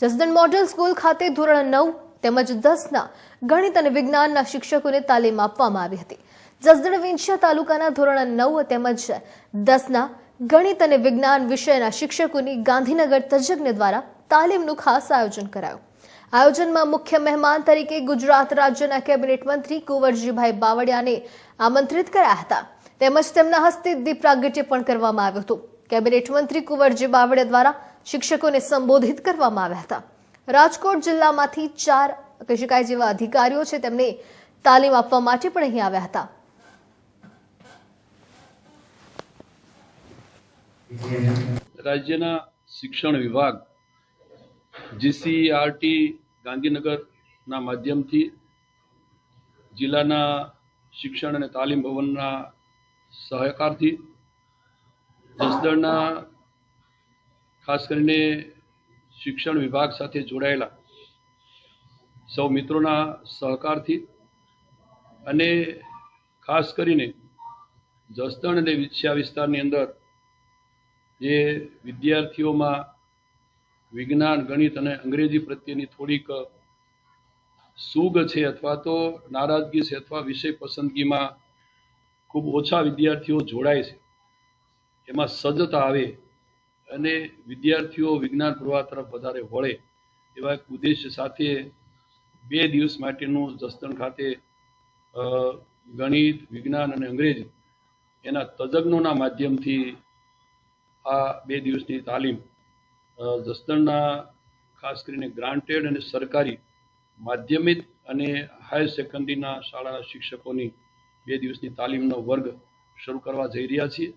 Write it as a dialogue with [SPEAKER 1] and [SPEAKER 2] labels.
[SPEAKER 1] Jasdan model school ખાતે ધોરણ નવ તેમજ દસના ગણિત અને વિજ્ઞાનના શિક્ષકોને તાલીમ આપવામાં આવી હતી. જસદણ વિંછિયા તાલુકાના ધોરણ નવ તેમજ દસના ગણિત અને વિજ્ઞાન વિષયના શિક્ષકોની ગાંધીનગર તજજ્ઞ દ્વારા તાલીમનું ખાસ આયોજન કરાયું. આયોજનમાં મુખ્ય મહેમાન તરીકે ગુજરાત રાજ્યના કેબિનેટ મંત્રી કુંવરજીભાઈ બાવળિયાને આમંત્રિત કર્યા હતા. તેમજ તેમના હસ્તે દીપ પ્રાગટ્ય પણ કરવામાં આવ્યું હતું. કેબિનેટ મંત્રી કુંવરજી બાવળિયા દ્વારા શિક્ષકોને સંબોધિત કરવામાં આવ્યા હતા. રાજકોટ જિલ્લામાંથી ચાર કહી શકાય જેવા અધિકારીઓ છે તેમને તાલીમ આપવા માટે પણ અહીં આવ્યા હતા.
[SPEAKER 2] રાજ્યના શિક્ષણ વિભાગ, જીસીઆરટી ગાંધીનગરના માધ્યમથી જિલ્લાના શિક્ષણ અને તાલીમ ભવનના સહકારથી જસદણના ખાસ કરીને શિક્ષણ વિભાગ સાથે જોડાયેલા સૌ મિત્રોના સહકારથી અને ખાસ કરીને જસદણ અને વિછ્યા વિસ્તારની અંદર જે વિદ્યાર્થીઓમાં વિજ્ઞાન, ગણિત અને અંગ્રેજી પ્રત્યેની થોડીક સૂગ છે અથવા તો નારાજગી છે અથવા વિષય પસંદગીમાં ખૂબ ઓછા વિદ્યાર્થીઓ જોડાય છે. એમાં સજ્જતા આવે અને વિદ્યાર્થીઓ વિજ્ઞાન પ્રવાહ તરફ વધારે વળે એવા એક ઉદ્દેશ્ય સાથે બે દિવસ માટેનું જસદણ ખાતે ગણિત, વિજ્ઞાન અને અંગ્રેજી એના તજજ્ઞોના માધ્યમથી આ બે દિવસની તાલીમ જસ્તણના ખાસ કરીને ગ્રાન્ટેડ અને સરકારી માધ્યમિક અને હાયર સેકન્ડરીના શાળાના શિક્ષકોની બે દિવસની તાલીમનો વર્ગ શરૂ કરવા જઈ રહ્યા છીએ.